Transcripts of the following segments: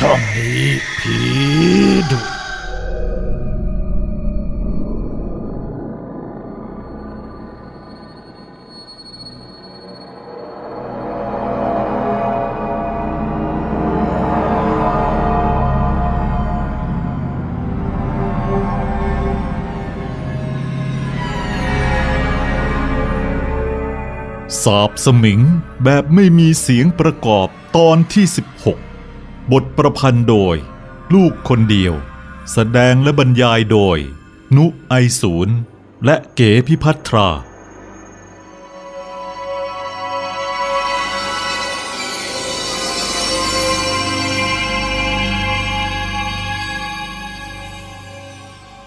ช่องนี้ผีดุสาบสมิงแบบไม่มีเสียงประกอบตอนที่ 16 บทประพันธ์โดย ลูกคนเดียว แสดงและบรรยายโดย นุไอศูนย์และเก๋พิพัทรา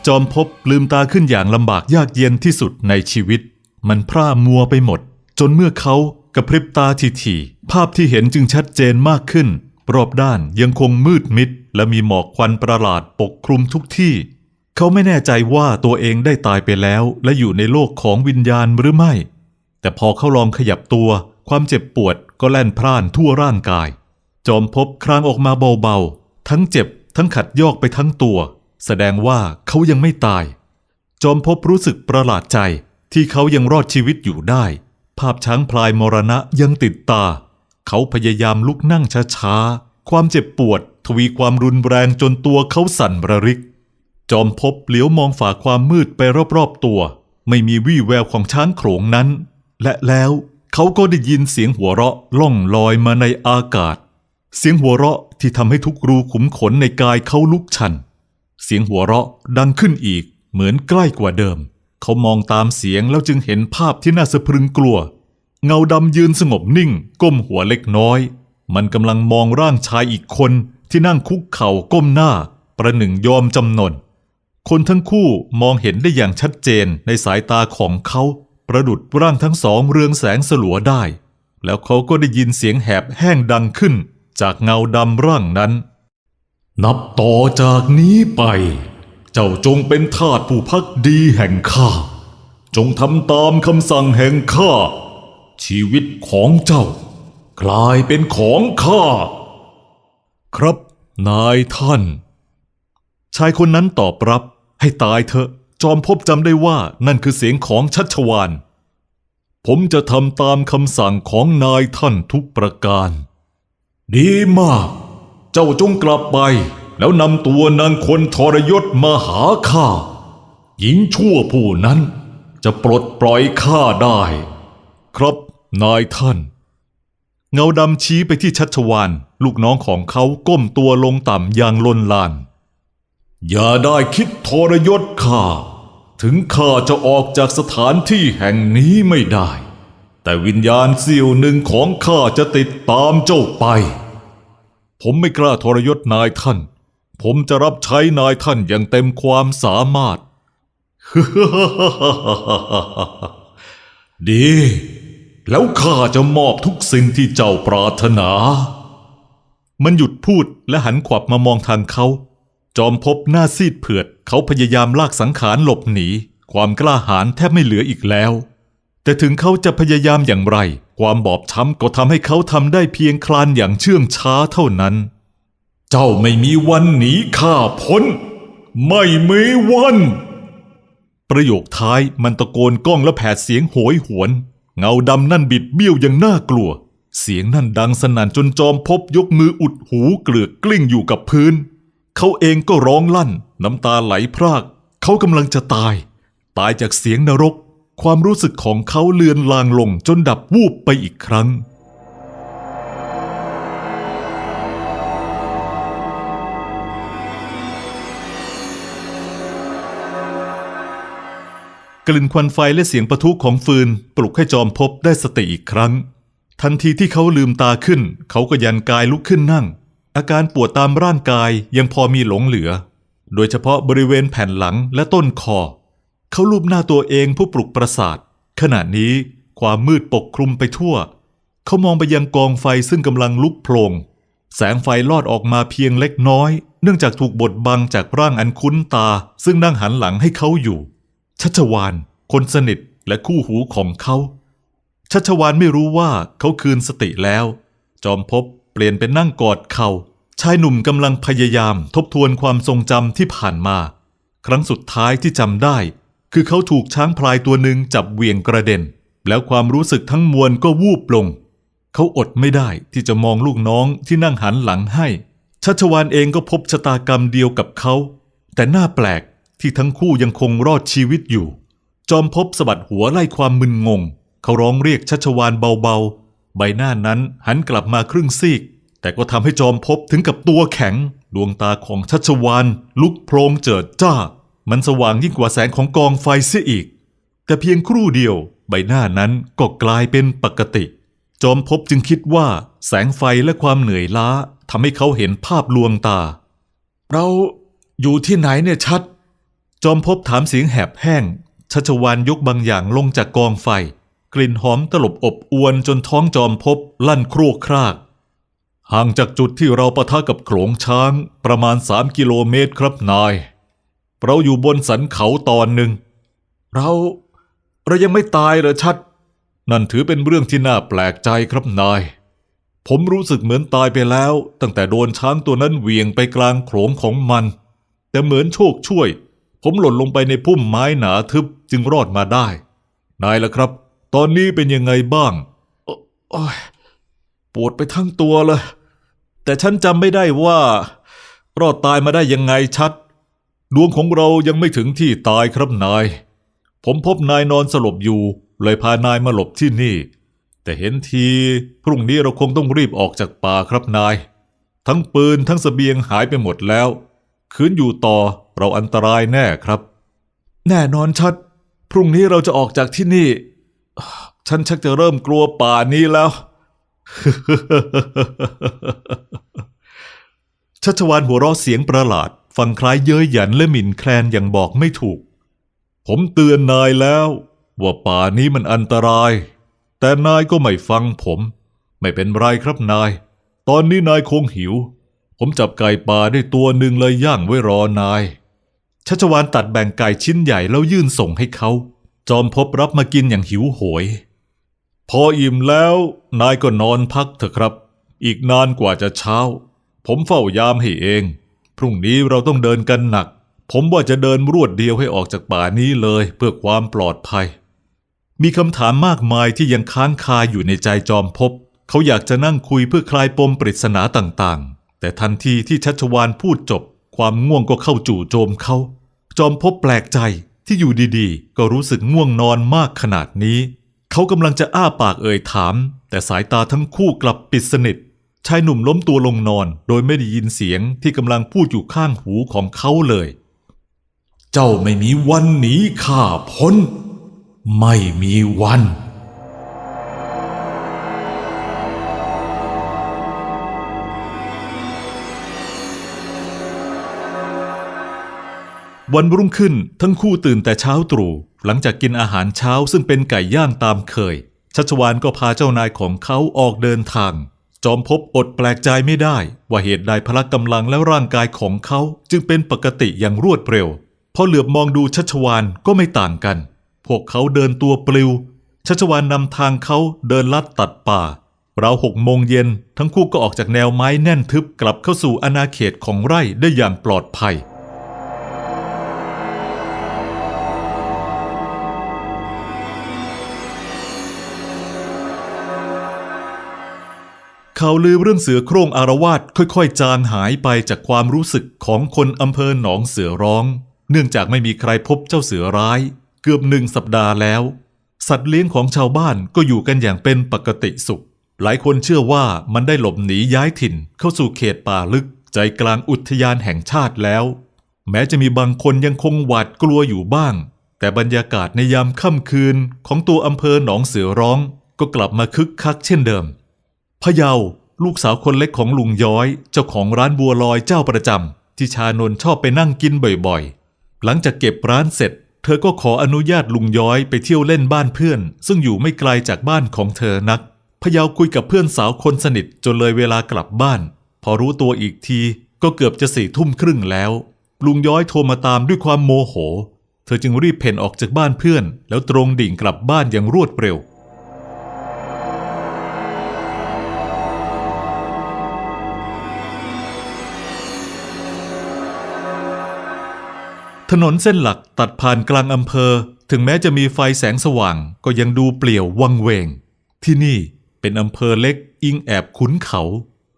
จอมพบลืมตาขึ้นอย่างลำบากยากเย็นที่สุดในชีวิต มันพร่ามัวไปหมด จนเมื่อเขากระพริบตาทีๆภาพที่เห็นจึงชัดเจนมากขึ้น รอบด้านยังคงมืดมิด และมีหมอกควันประหลาดปกคลุมทุกที่ เขาไม่แน่ใจว่าตัวเองได้ตายไปแล้ว และอยู่ในโลกของวิญญาณหรือไม่ แต่พอเขาลองขยับตัว ความเจ็บปวดก็แล่นพร่านทั่วร่างกาย จอมพบครางออกมาเบาๆ ทั้งเจ็บ ทั้งขัดยอกไปทั้งตัว แสดงว่าเขายังไม่ตาย จอมพบรู้สึกประหลาดใจที่เขายังรอดชีวิตอยู่ได้ ภาพช้างพลายมรณะยังติดตา เขาพยายามลุกนั่งช้าๆ ความเจ็บปวด ทวีความรุนแรงจนตัวเขาสั่นระริก จอมพบเหลียวมองฝ่าความมืดไปรอบๆตัว ไม่มีวี่แววของช้างโขลงนั้น และแล้วเขาก็ได้ยินเสียงหัวเราะล่องลอยมาในอากาศ เสียงหัวเราะที่ทำให้ทุกรูขุมขนในกายเขาลุกชัน เสียงหัวเราะดังขึ้นอีกเหมือนใกล้กว่าเดิม เขามองตามเสียงแล้วจึงเห็นภาพที่น่าสะพรึงกลัว เงาดำยืนสงบนิ่ง ก้มหัวเล็กน้อย มันกำลังมองร่างชายอีกคนที่นั่งคุกเข่าก้มหน้า ประหนึ่งยอมจำนน คนทั้งคู่มองเห็นได้อย่างชัดเจนในสายตาของเขา ประดุดร่างทั้งสองเรืองแสงสลัวได้ แล้วเขาก็ได้ยินเสียงแหบแห้งดังขึ้น จากเงาดำร่างนั้น นับต่อจากนี้ไป เจ้าจงเป็นทาสผู้พักดีแห่งข้า จงทำตามคำสั่งแห่งข้า ชีวิตของเจ้า กลายเป็นของข้า ครับนายท่าน ชายคนนั้นตอบรับ ให้ตายเถอะ จอมพบจำได้ว่านั่นคือเสียงของชัชวาน ผมจะทำตามคำสั่งของนายท่านทุกประการ ดีมาก เจ้าจงกลับไป แล้วนำตัวนางคนทรยศมาหาข้า หญิงชั่วผู้นั้นจะปลดปล่อยข้าได้ ครับนายท่าน เงาดำชี้ไปที่ชัชวานลูกน้องของเขาก้มตัวลงต่ำอย่างลนลาน อย่าได้คิดทรยศข้า ถึงข้าจะออกจากสถานที่แห่งนี้ไม่ได้ แต่วิญญาณเสี้ยวหนึ่งของข้าจะติดตามเจ้าไป ผมไม่กล้าทรยศนายท่าน ผมจะรับใช้นายท่านอย่างเต็มความสามารถ ดี แล้วข้าจะมอบทุกสิ่งที่เจ้าปรารถนา มันหยุดพูดและหันขวับมามองทางเขา จอมพบหน้าซีดเผือด เขาพยายามลากสังขารหลบหนี ความกล้าหาญแทบไม่เหลืออีกแล้ว แต่ถึงเขาจะพยายามอย่างไร ความบอบช้ำก็ทำให้เขาทำได้เพียงคลานอย่างเชื่องช้าเท่านั้น เจ้าไม่มีวันหนีข้าพ้น ไม่มีวัน ประโยคท้ายมันตะโกนก้องและแผดเสียงโหยหวน เงาดำนั่นบิดเบี้ยวอย่างน่ากลัว เสียงนั่นดังสนั่นจนจอมพบยกมืออุดหูเกลือกกลิ้งอยู่กับพื้น เขาเองก็ร้องลั่น น้ำตาไหลพราก เขากำลังจะตาย ตายจากเสียงนรก ความรู้สึกของเขาเลือนลางลงจนดับวูบไปอีกครั้ง กลิ่นควันไฟและเสียงประทุของฟืนปลุกให้จอมพบได้สติอีกครั้ง ทันทีที่เขาลืมตาขึ้น เขาก็ยันกายลุกขึ้นนั่ง อาการปวดตามร่างกายยังพอมีหลงเหลือ โดยเฉพาะบริเวณแผ่นหลังและต้นคอ เขาลูบหน้าตัวเองผู้ปลุกประสาท ขณะนี้ความมืดปกคลุมไปทั่ว เขามองไปยังกองไฟซึ่งกำลังลุกโพลงแสงไฟลอดออกมาเพียงเล็กน้อย เนื่องจากถูกบดบังจากร่างอันคุ้นตา ซึ่งนั่งหันหลังให้เขาอยู่ ชัชวานคนสนิทและคู่หูของเขาชัชวานไม่รู้ว่าเขาคืนสติแล้ว จอมพบเปลี่ยนเป็นนั่งกอดเขา่าชายหนุ่มกำลังพยายามทบทวนความทรงจำที่ผ่านมา ครั้งสุดท้ายที่จำได้ คือเขาถูกช้างพลายตัวหนึ่งจับเวียงกระเด็น แล้วความรู้สึกทั้งมวลก็วูบลง เขาอดไม่ได้ที่จะมองลูกน้องที่นั่งหันหลังให้ชัชวานเองก็พบชะตากรรมเดียวกับเขา แต่น่าแปลก ที่ทั้งคู่ยังคงรอดชีวิตอยู่ จอมพบสะบัดหัวไล่ความมึนงง เขาร้องเรียกชัชวานเบาๆ ใบหน้านั้นหันกลับมาครึ่งซีก แต่ก็ทำให้จอมพบถึงกับตัวแข็ง ดวงตาของชัชวานลุกโพลงเจิดจ้า มันสว่างยิ่งกว่าแสงของกองไฟเสียอีก แต่เพียงครู่เดียว ใบหน้านั้นก็กลายเป็นปกติ จอมพบจึงคิดว่า แสงไฟและความเหนื่อยล้าทำให้เขาเห็นภาพลวงตา เราอยู่ที่ไหนเนี่ยชัด จอมพบถามเสียงแหบแห้งชัชวานยกบางอย่างลงจากกองไฟ กลิ่นหอมตลบอบอวนจนท้องจอมพบลั่นครกคราก ห่างจากจุดที่เราปะทะกับโขลงช้างประมาณสามกิโลเมตรครับนาย เราอยู่บนสันเขาตอนหนึ่ง เราเรายังไม่ตายเหรอชัด นั่นถือเป็นเรื่องที่น่าแปลกใจครับนาย ผมรู้สึกเหมือนตายไปแล้ว ตั้งแต่โดนช้างตัวนั้นเหวี่ยงไปกลางโขลงของมัน แต่เหมือนโชคช่วย ผมหล่นลงไปในพุ่มไม้หนาทึบจึงรอดมาได้ นายล่ะครับ ตอนนี้เป็นยังไงบ้างโอโอ้ยปวดไปทั้งตัวเลย แต่ฉันจำไม่ได้ว่า รอดตายมาได้ยังไงชัด ดวงของเรายังไม่ถึงที่ตายครับนาย ผมพบนายนอนสลบอยู่ เลยพานายมาหลบที่นี่ แต่เห็นทีพรุ่งนี้เราคงต้องรีบออกจากป่าครับนาย ทั้งปืนทั้งสเสบียงหายไปหมดแล้ว คืนอยู่ต่อเราอันตรายแน่ครับ แน่นอนชัด พรุ่งนี้เราจะออกจากที่นี่ ฉันชักจะเริ่มกลัวป่านี้แล้ว ชัชวานหัวเราะเสียงประหลาด ฟังคล้ายเย้ยหยันและหมิ่นแคลนอย่างบอกไม่ถูก ผมเตือนนายแล้ว ว่าป่านี้มันอันตราย แต่นายก็ไม่ฟังผม ไม่เป็นไรครับนาย ตอนนี้นายคงหิว ผมจับไก่ป่าได้ตัวหนึ่งเลยย่างไว้รอนาย ชัชวานตัดแบ่งไก่ชิ้นใหญ่แล้วยื่นส่งให้เขา จอมพบรับมากินอย่างหิวโหย พออิ่มแล้วนายก็นอนพักเถอะครับ อีกนานกว่าจะเช้า ผมเฝ้ายามให้เอง พรุ่งนี้เราต้องเดินกันหนัก ผมว่าจะเดินรวดเดียวให้ออกจากป่านี้เลยเพื่อความปลอดภัย มีคำถามมากมายที่ยังค้างคาอยู่ในใจจอมพบ เขาอยากจะนั่งคุยเพื่อคลายปมปริศนาต่างๆ แต่ทันทีที่ชัชวานพูดจบ ความง่วงก็เข้าจู่โจมเขา จอมพบแปลกใจที่อยู่ดีๆ ก็รู้สึกง่วงนอนมากขนาดนี้ เขากำลังจะอ้าปากเอ่ยถาม แต่สายตาทั้งคู่กลับปิดสนิท ชายหนุ่มล้มตัวลงนอน โดยไม่ได้ยินเสียงที่กำลังพูดอยู่ข้างหูของเขาเลย เจ้าไม่มีวันหนีข้าพ้น ไม่มีวัน วันรุ่งขึ้นทั้งคู่ตื่นแต่เช้าตรู่ หลังจากกินอาหารเช้าซึ่งเป็นไก่ย่างตามเคย ชัชวานก็พาเจ้านายของเขาออกเดินทาง จอมพบอดแปลกใจไม่ได้ ว่าเหตุใดพละกำลังและร่างกายของเขาจึงเป็นปกติอย่างรวดเร็ว พอเหลือบมองดูชัชวานก็ไม่ต่างกัน พวกเขาเดินตัวปลิว ชัชวานนำทางเขาเดินลัดตัดป่าราวหกโมงเย็นทั้งคู่ก็ออกจากแนวไม้แน่นทึบกลับเข้าสู่อาณาเขตของไร่ได้อย่างปลอดภัย ข่าวลือเรื่องเสือโคร่งอารวาสค่อยๆ จางหายไปจากความรู้สึกของคนอำเภอหนองเสือร้อง เนื่องจากไม่มีใครพบเจ้าเสือร้าย เกือบหนึ่งสัปดาห์แล้ว สัตว์เลี้ยงของชาวบ้านก็อยู่กันอย่างเป็นปกติสุข หลายคนเชื่อว่ามันได้หลบหนีย้ายถิ่นเข้าสู่เขตป่าลึกใจกลางอุทยานแห่งชาติแล้ว แม้จะมีบางคนยังคงหวาดกลัวอยู่บ้าง แต่บรรยากาศในยามค่ำคืนของตัวอำเภอหนองเสือร้อง ก็กลับมาคึกคักเช่นเดิม พะเยาลูกสาวคนเล็กของลุงย้อย เจ้าของร้านบัวลอยเจ้าประจำที่ชานนชอบไปนั่งกินบ่อยๆ หลังจากเก็บร้านเสร็จ เธอก็ขออนุญาตลุงย้อยไปเที่ยวเล่นบ้านเพื่อน ซึ่งอยู่ไม่ไกลจากบ้านของเธอนักพะเยาคุยกับเพื่อนสาวคนสนิทจนเลยเวลากลับบ้าน พอรู้ตัวอีกทีก็เกือบจะสี่ทุ่มครึ่งแล้ว ลุงย้อยโทรมาตามด้วยความโมโห เธอจึงรีบเพ่นออกจากบ้านเพื่อน แล้วตรงดิ่งกลับบ้านอย่างรวดเร็ว ถนนเส้นหลักตัดผ่านกลางอำเภอ ถึงแม้จะมีไฟแสงสว่างก็ยังดูเปลี่ยววังเวง ที่นี่เป็นอำเภอเล็กอิงแอบขุนเขา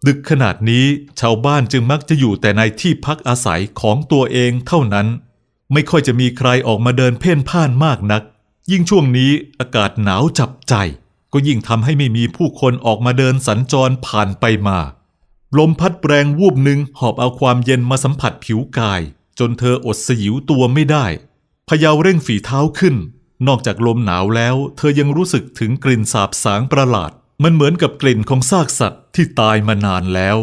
ดึกขนาดนี้ชาวบ้านจึงมักจะอยู่แต่ในที่พักอาศัยของตัวเองเท่านั้น ไม่ค่อยจะมีใครออกมาเดินเพ่นพ่านมากนัก ยิ่งช่วงนี้อากาศหนาวจับใจ ก็ยิ่งทำให้ไม่มีผู้คนออกมาเดินสัญจรผ่านไปมา ลมพัดแรงวูบหนึ่งหอบเอาความเย็นมาสัมผัสผิวกาย จนเธออดสยิวตัวไม่ได้พยาวเร่งฝีเท้าขึ้น นอกจากลมหนาวแล้ว เธอยังรู้สึกถึงกลิ่นสาบสางประหลาด มันเหมือนกับกลิ่นของซากสัตว์ที่ตายมานานแล้ว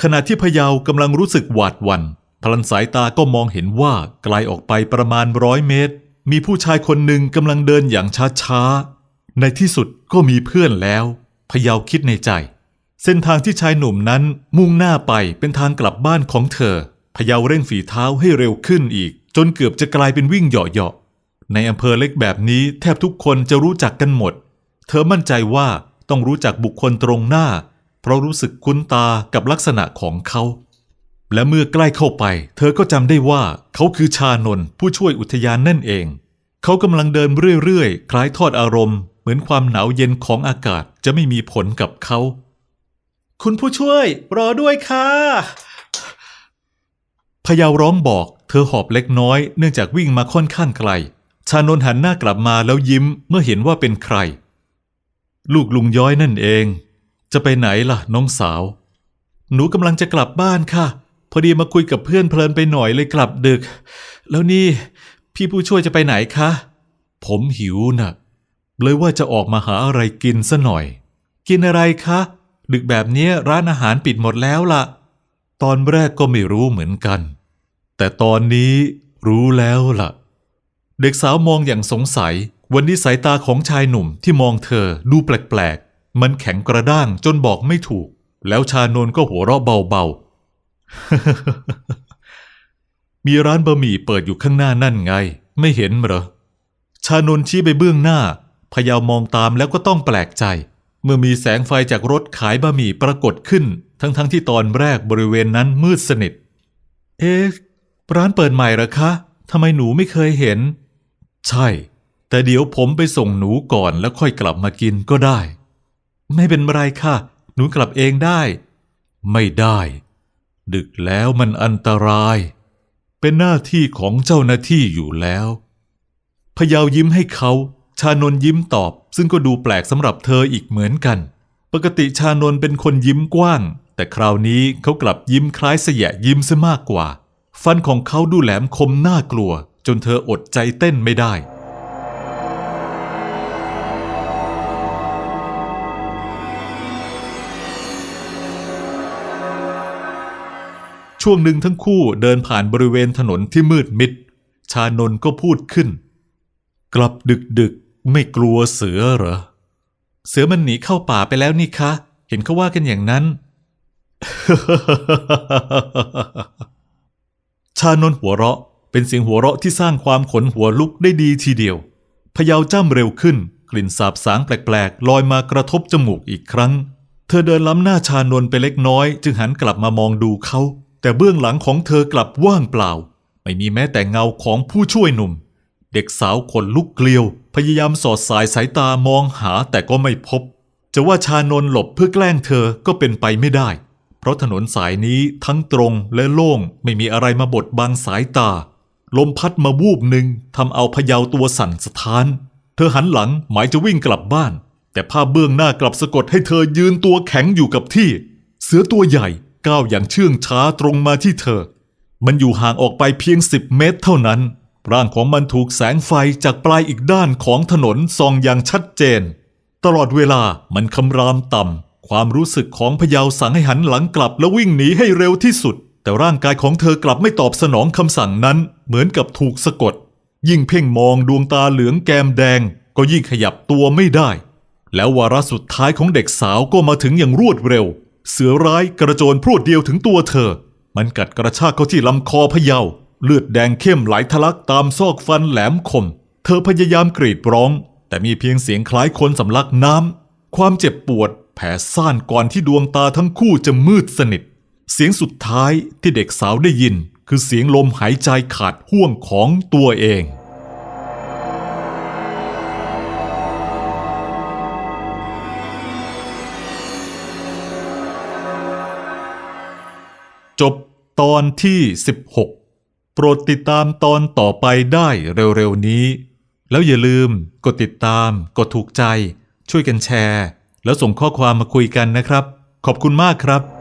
ขณะที่พยาวกำลังรู้สึกหวาดหวัน่นพลันสายตาก็มองเห็นว่าไกลออกไปประมาณร้อยเมตร มีผู้ชายคนหนึ่งกำลังเดินอย่างช้าๆ ในที่สุดก็มีเพื่อนแล้วพยาวคิดในใจ เส้นทางที่ชายหนุ่มนั้นมุ่งหน้าไปเป็นทางกลับบ้านของเธอ พยาวเร่งฝีเท้าให้เร็วขึ้นอีก จนเกือบจะกลายเป็นวิ่งเหยาะๆในอำเภอเล็กแบบนี้แทบทุกคนจะรู้จักกันหมด เธอมั่นใจว่าต้องรู้จักบุคคลตรงหน้า เพราะรู้สึกคุ้นตากับลักษณะของเขา และเมื่อใกล้เข้าไป เธอก็จำได้ว่าเขาคือชานนผู้ช่วยอุทยานนั่นเอง เขากำลังเดินเรื่อยๆ คล้ายทอดอารมณ์ เหมือนความหนาวเย็นของอากาศจะไม่มีผลกับเขา คุณผู้ช่วย รอด้วยค่ะ พยาวร้องบอก เธอหอบเล็กน้อยเนื่องจากวิ่งมาค่อนข้างไกล ชานนหันหน้ากลับมาแล้วยิ้มเมื่อเห็นว่าเป็นใคร ลูกลุงย้อยนั่นเอง จะไปไหนล่ะ น้องสาว หนูกำลังจะกลับบ้านค่ะ พอดีมาคุยกับเพื่อนเพลินไปหน่อยเลยกลับดึก แล้วนี่ พี่ผู้ช่วยจะไปไหนคะ ผมหิวนะ่ะ เลยว่าจะออกมาหาอะไรกินซะหน่อย กินอะไรคะ ดึกแบบนี้ร้านอาหารปิดหมดแล้วล่ะ ตอนแรกก็ไม่รู้เหมือนกัน แต่ตอนนี้รู้แล้วล่ะ เด็กสาวมองอย่างสงสัย วันนี้สายตาของชายหนุ่มที่มองเธอดูแปลกๆ มันแข็งกระด้างจนบอกไม่ถูก แล้วชานนก็หัวเราะเบาๆ มีร้านบะหมี่เปิดอยู่ข้างหน้านั่นไง ไม่เห็นเหรอ ชานนชี้ไปเบื้องหน้าพยาวมองตามแล้วก็ต้องแปลกใจ เมื่อมีแสงไฟจากรถขายบะหมี่ปรากฏขึ้น ทั้งๆทที่ตอนแรกบริเวณนั้นมืดสนิท เอ๊ะ ร้านเปิดใหม่หรอคะทำไมหนูไม่เคยเห็น ใช่ แต่เดี๋ยวผมไปส่งหนูก่อนแล้วค่อยกลับมากินก็ได้ ไม่เป็นไรค่ะ หนูกลับเองได้ ไม่ได้ ดึกแล้วมันอันตราย เป็นหน้าที่ของเจ้าหน้าที่อยู่แล้วพยาวยิ้มให้เขา ชานนยิ้มตอบ ซึ่งก็ดูแปลกสำหรับเธออีกเหมือนกัน ปกติชานนเป็นคนยิ้มกว้าง แต่คราวนี้เขากลับยิ้มคล้ายเสยะยิ้มซะมากกว่า ฟันของเขาดูแหลมคมน่ากลัว จนเธออดใจเต้นไม่ได้ ช่วงหนึ่งทั้งคู่เดินผ่านบริเวณถนนที่มืดมิด ชานนก็พูดขึ้น กลับดึกดึกๆไม่กลัวเสือเหรอ เสือมันหนีเข้าป่าไปแล้วนี่คะ เห็นเขาว่ากันอย่างนั้น ชานนหัวเราะเป็นเสียงหัวเราะที่สร้างความขนหัวลุกได้ดีทีเดียวพยาวจ้ำเร็วขึ้น กลิ่นสาบสางแปลกๆลอยมากระทบจมูกอีกครั้ง เธอเดินล้ำหน้าชานนไปเล็กน้อย จึงหันกลับมามองดูเขา แต่เบื้องหลังของเธอกลับว่างเปล่า ไม่มีแม้แต่เงาของผู้ช่วยหนุ่ม เด็กสาวขนลุกเกลียว พยายามสอดสายสายตามองหาแต่ก็ไม่พบ จะว่าชานนหลบเพื่อแกล้งเธอก็เป็นไปไม่ได้ เพราะถนนสายนี้ทั้งตรงและโล่งไม่มีอะไรมาบดบังสายตา ลมพัดมาวูบหนึ่งทำเอาพยาวตัวสั่นสะท้าน เธอหันหลังหมายจะวิ่งกลับบ้าน แต่ภาพเบื้องหน้ากลับสะกดให้เธอยืนตัวแข็งอยู่กับที่ เสือตัวใหญ่ก้าวอย่างเชื่องช้าตรงมาที่เธอ มันอยู่ห่างออกไปเพียงสิบเมตรเท่านั้น ร่างของมันถูกแสงไฟจากปลายอีกด้านของถนนส่องอย่างชัดเจน ตลอดเวลามันคำรามต่ำ ความรู้สึกของพยาวสั่งให้หันหลังกลับและวิ่งหนีให้เร็วที่สุด แต่ร่างกายของเธอกลับไม่ตอบสนองคำสั่งนั้น เหมือนกับถูกสะกด ยิ่งเพ่งมองดวงตาเหลืองแกมแดง ก็ยิ่งขยับตัวไม่ได้ แล้ววาระสุดท้ายของเด็กสาวก็มาถึงอย่างรวดเร็ว เสือร้ายกระโจนพรวดเดียวถึงตัวเธอ มันกัดกระชากเข้าที่ลำคอพยาเลือดแดงเข้มไหลทะลักตามซอกฟันแหลมคม เธอพยายามกรีดร้อง แต่มีเพียงเสียงคล้ายคนสำลักน้ำ ความเจ็บปวด แผ่ซ่านก่อนที่ดวงตาทั้งคู่จะมืดสนิท เสียงสุดท้ายที่เด็กสาวได้ยิน คือเสียงลมหายใจขาดห่วงของตัวเองจบตอนที่ 16 โปรดติดตามตอนต่อไปได้เร็วๆนี้ แล้วอย่าลืมกดติดตาม กดถูกใจ ช่วยกันแชร์ แล้วส่งข้อความมาคุยกันนะครับ ขอบคุณมากครับ